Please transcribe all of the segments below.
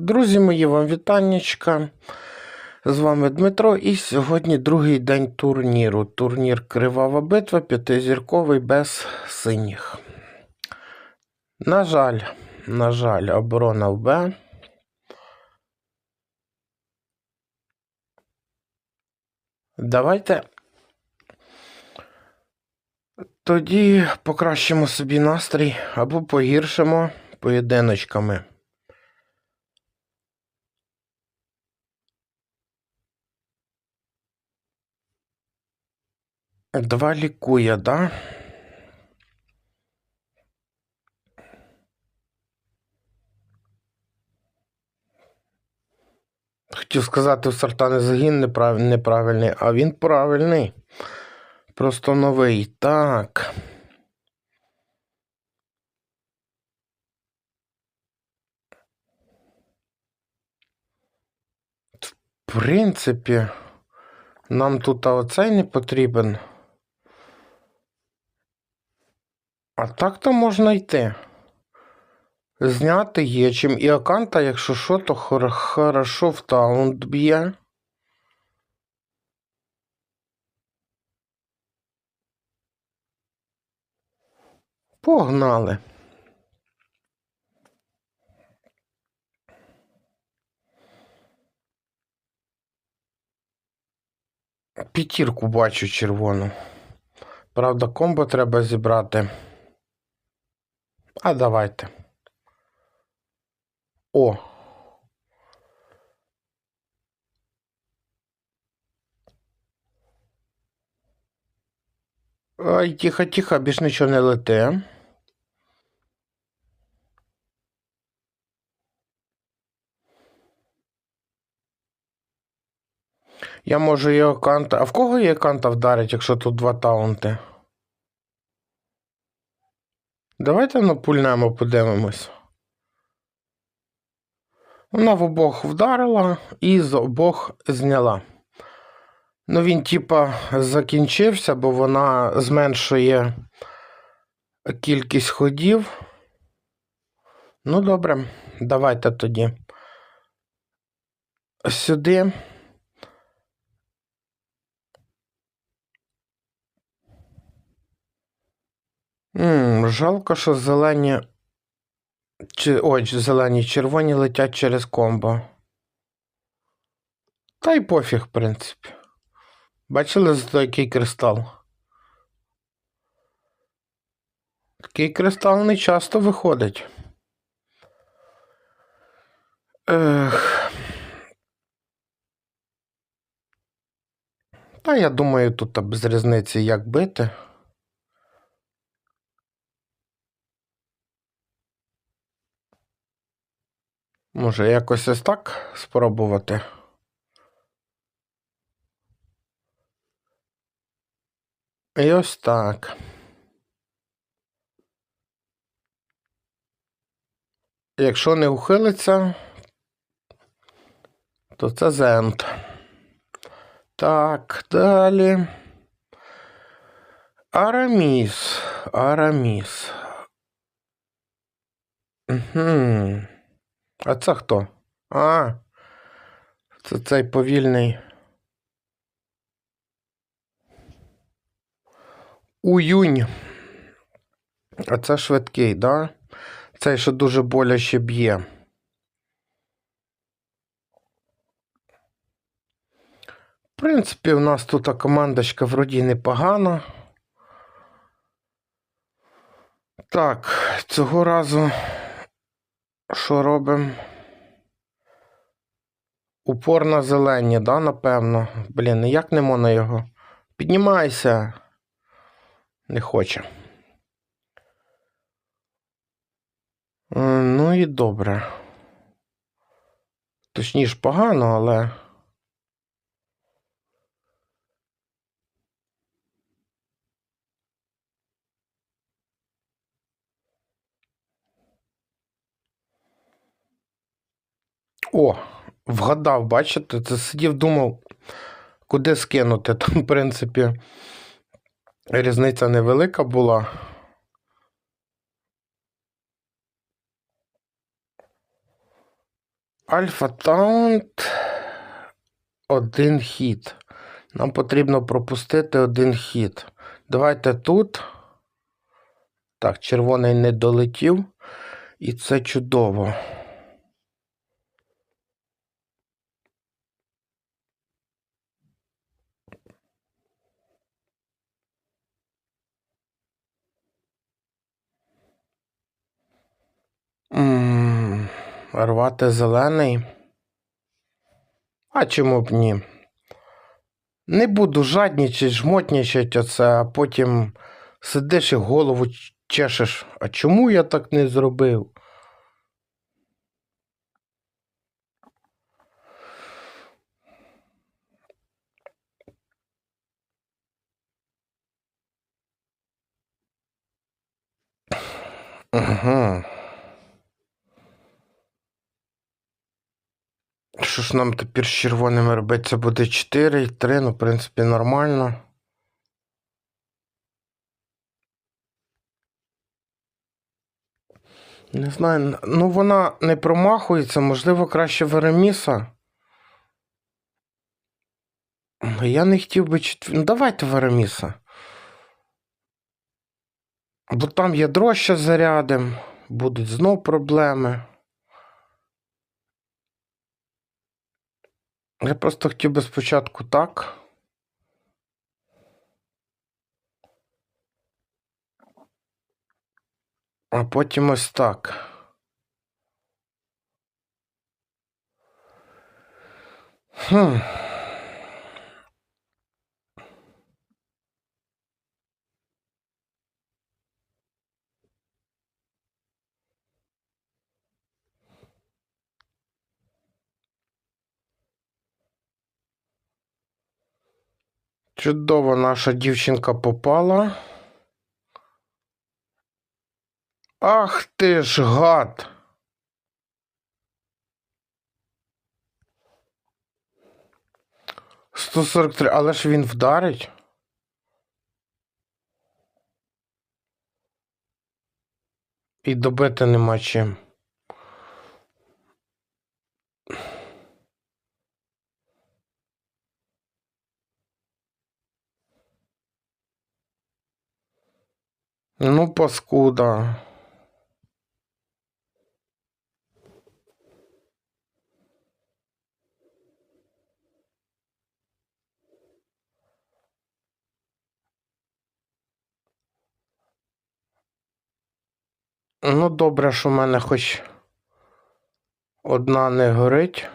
Друзі мої, вам вітаннячка. З вами Дмитро, і сьогодні другий день турніру. Турнір Кривава битва, п'ятизірковий без синіх. На жаль, на жаль, оборона в Б. Давайте тоді покращимо собі настрій або погіршимо поєдиночками. Два лікує, да? Хотів сказати, в Сартани загін неправ... неправильний, а він правильний. Просто новий. Так. В принципі, нам тут оцей не потрібен. А так то можна йти. Зняти є чим і аканта, якщо що, то хор- хорошо в таунт б'є. Погнали. П'ятірку бачу червону. Правда, комбо треба зібрати. А давайте. О. Ай, тихо, тихо, більш нічого не лете. Я можу його канта. А в кого є канта вдарить, якщо тут два таунти? Давайте напульнемо, подивимось. Вона в обох вдарила і з обох зняла. Ну, він, типа, закінчився, бо вона зменшує кількість ходів. Ну, добре, давайте тоді. Сюди. М, жалко, що зелені. Чи... Ой, зелені червоні летять через комбо. Та й пофіг, в принципі. Бачили зато який кристал? Такий кристал не часто виходить. Ех. Та я думаю, тут без різниці як бити. Може, якось ось так спробувати. І ось так. Якщо не ухилиться, то це зент. Так, далі. Араміс. Араміс. Угу. А це хто? А, це цей повільний. Уюнь. А це швидкий, да? Цей що дуже боляче б'є. В принципі, у нас тут командочка вроді непогана. Так, цього разу що робимо? Упор на зелені, да, напевно. Блін, ніяк не можна його. Піднімайся. Не хоче. Е, Ну і добре. Точніше, погано, але. О, вгадав, бачите, це сидів, думав, куди скинути. Там, в принципі, різниця невелика була. Альфа Таунт. Один хід. Нам потрібно пропустити один хід. Давайте тут. Так, червоний не долетів. І це чудово. М, Рвати зелений. А чому б ні? Не буду жаднічать, жмотнічать оце, а потім сидиш і голову чешеш. А чому я так не зробив? Угу. Що ж нам тепер з червоними робити? Це буде 4 і 3, ну, в принципі, нормально. Не знаю, ну вона не промахується, можливо, краще Вереміса. Я не хотів би четвір... Ну, давайте Вереміса. Бо там ядро ще зарядим, будуть знов проблеми. Я просто хотів би спочатку так. А потім ось так. Хм. Чудово наша дівчинка попала. Ах ти ж гад! Сто сорок три, але ж він вдарить. І добити нема чим. Ну, паскуда. Ну, добре, що в мене хоч одна не горить.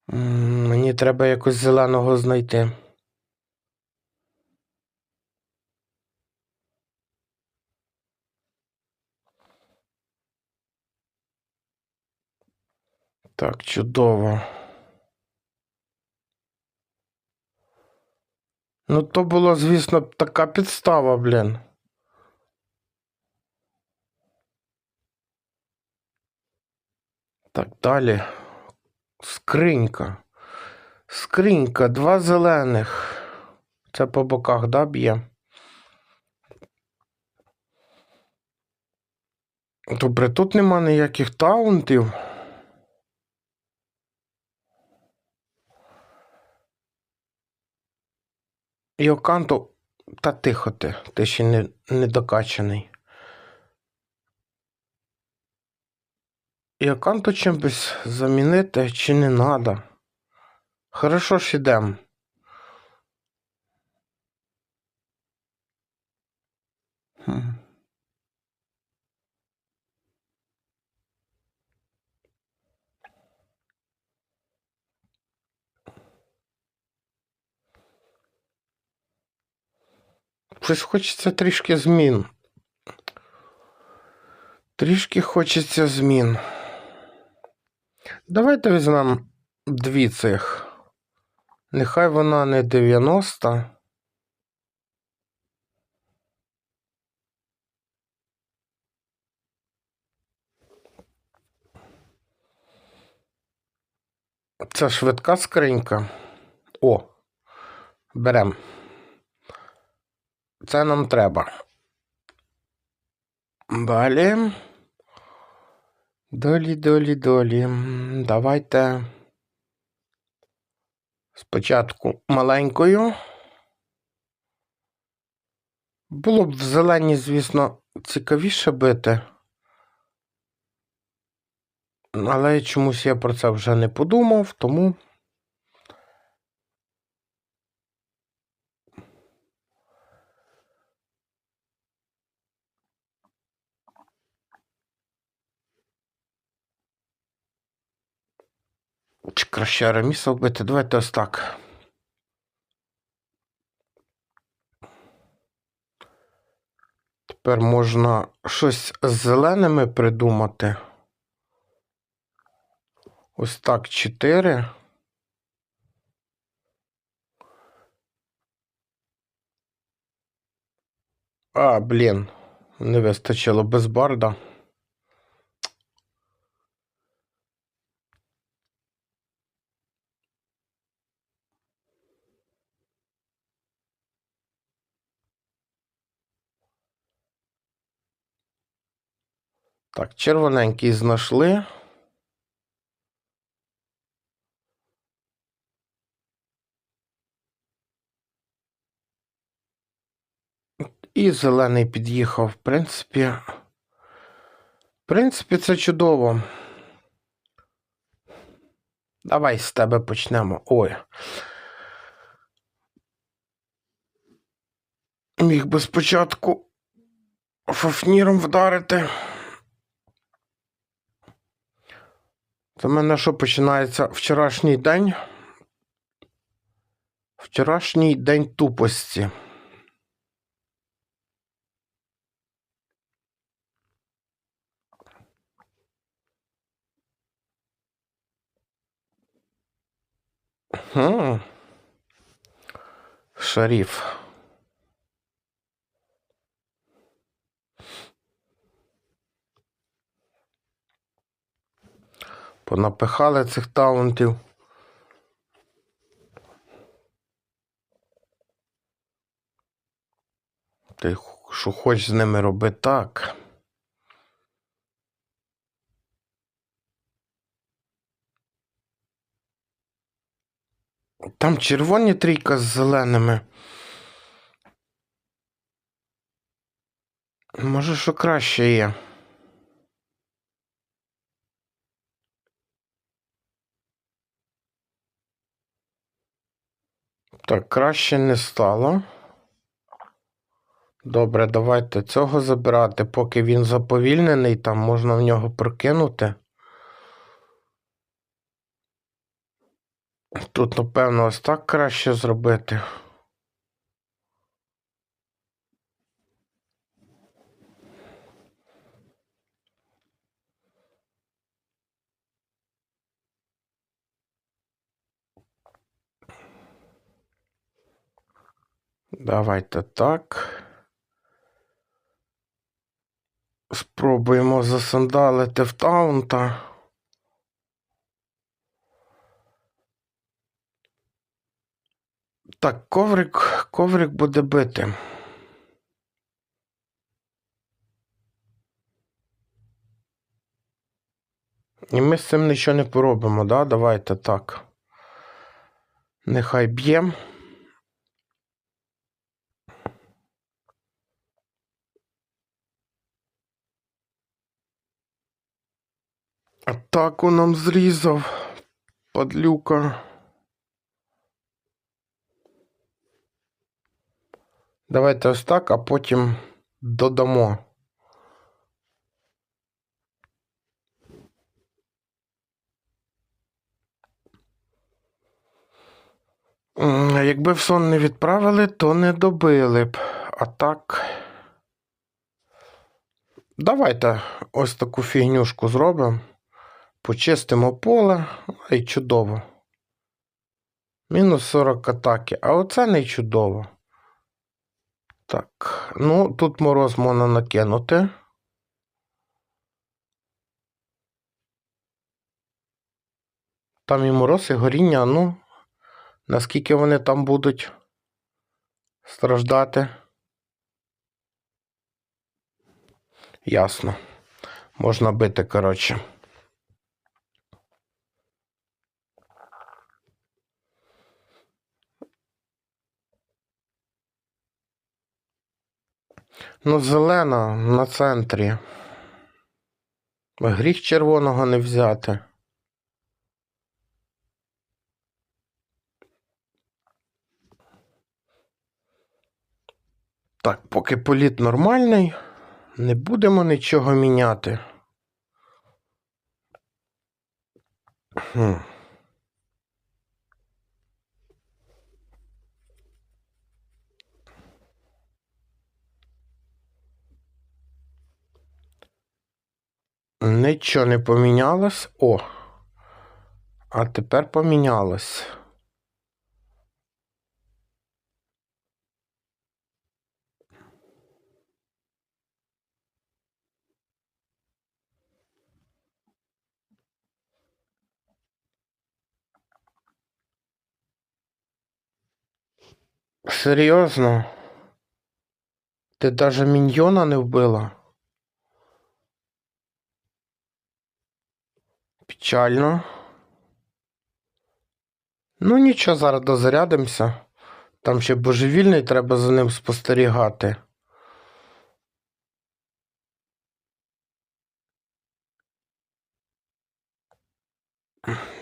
М, Мені треба якось зеленого знайти. Так, чудово. Ну, то було, звісно, така підстава, блін. Так, далі. Скринька. Скринька, два зелених. Це по боках, да, б'є? Добре, тут нема ніяких таунтів. І Оканто. Та тихо ти, ти ще не, не докачаний. І Оканто чимось замінити чи не надо? Хорошо ж ідем. Щось хочеться трішки змін. Трішки хочеться змін. Давайте візьмемо дві цих. Нехай вона не 90. Це швидка скринька. О, Берем. Це нам треба. Далі. Долі, долі, долі. Давайте спочатку маленькою. Було б в зелені, звісно, цікавіше бити. Але чомусь я про це вже не подумав, тому. Чи краще ремісо вбити? Давайте ось так. Тепер можна щось з зеленими придумати. Ось так, 4. А, блін, не вистачило без барда. Так, червоненький знайшли. І зелений під'їхав. В принципі, в принципі, це чудово. Давай з тебе почнемо. Ой. Міг би спочатку фафніром вдарити. Це в мене що починається вчорашній день? Вчорашній день тупості. Хм. Шаріф. Понапихали цих таунтів. Ти що хочеш з ними роби так. Там червоні трійка з зеленими. Може, що краще є. Так, краще не стало. Добре, давайте цього забирати, поки він заповільнений, там можна в нього прокинути. Тут, напевно, ось так краще зробити. Давайте так. Спробуємо засандалити в таунта. Так, коврик, коврик буде бити. І ми з цим нічого не поробимо, да? Давайте так. Нехай б'є. Атаку нам зрізав. Падлюка. Давайте ось так, а потім додамо. Якби в сон не відправили, то не добили б. А так. Давайте ось таку фігнюшку зробимо. Почистимо поле, й чудово. Мінус 40 атаки. А оце не чудово. Так, ну тут мороз можна накинути. Там і мороз, і горіння, ну, наскільки вони там будуть. Страждати. Ясно. Можна бити, коротше. Ну, зелена на центрі. Гріх червоного не взяти. Так, поки політ нормальний, не будемо нічого міняти. Хм. Нічого не помінялось. О. А тепер помінялось. Серйозно? Ти даже міньйона не вбила? Печально. Ну, нічого, зараз дозарядимося. Там ще божевільний, треба за ним спостерігати.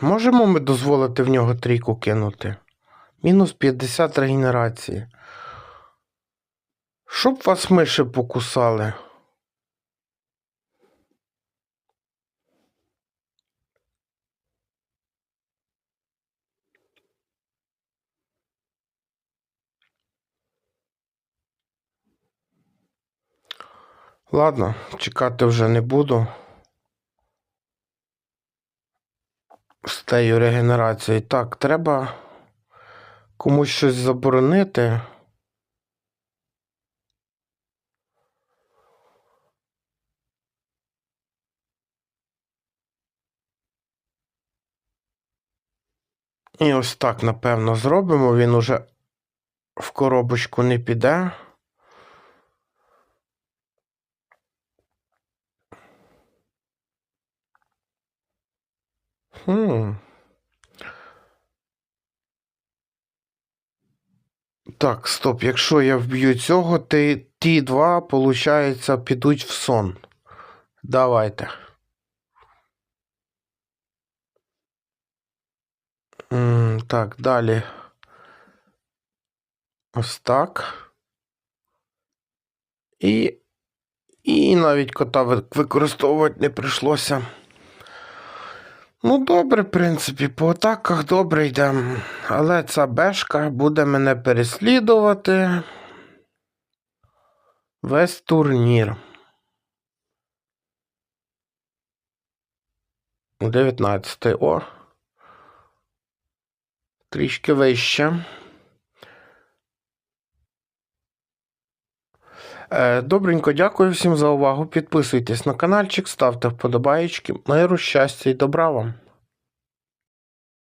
Можемо ми дозволити в нього трійку кинути? Мінус 50 регенерації. Щоб вас миші покусали. Ладно, чекати вже не буду. З тією регенерацією. Так, треба комусь щось заборонити. І ось так, напевно, зробимо. Він уже в коробочку не піде. Хм. Так, стоп. Якщо я вб'ю цього, ти ті два, виходить, підуть в сон. Давайте. М, Так, далі. Ось так. І. І навіть кота використовувати не прийшлося. Ну, добре, в принципі, по атаках добре йдемо. Але ця бешка буде мене переслідувати. Весь турнір. 19. О. Трішки вище. Добренько, дякую всім за увагу. Підписуйтесь на каналчик, ставте вподобаєчки. Миру, щастя і добра вам.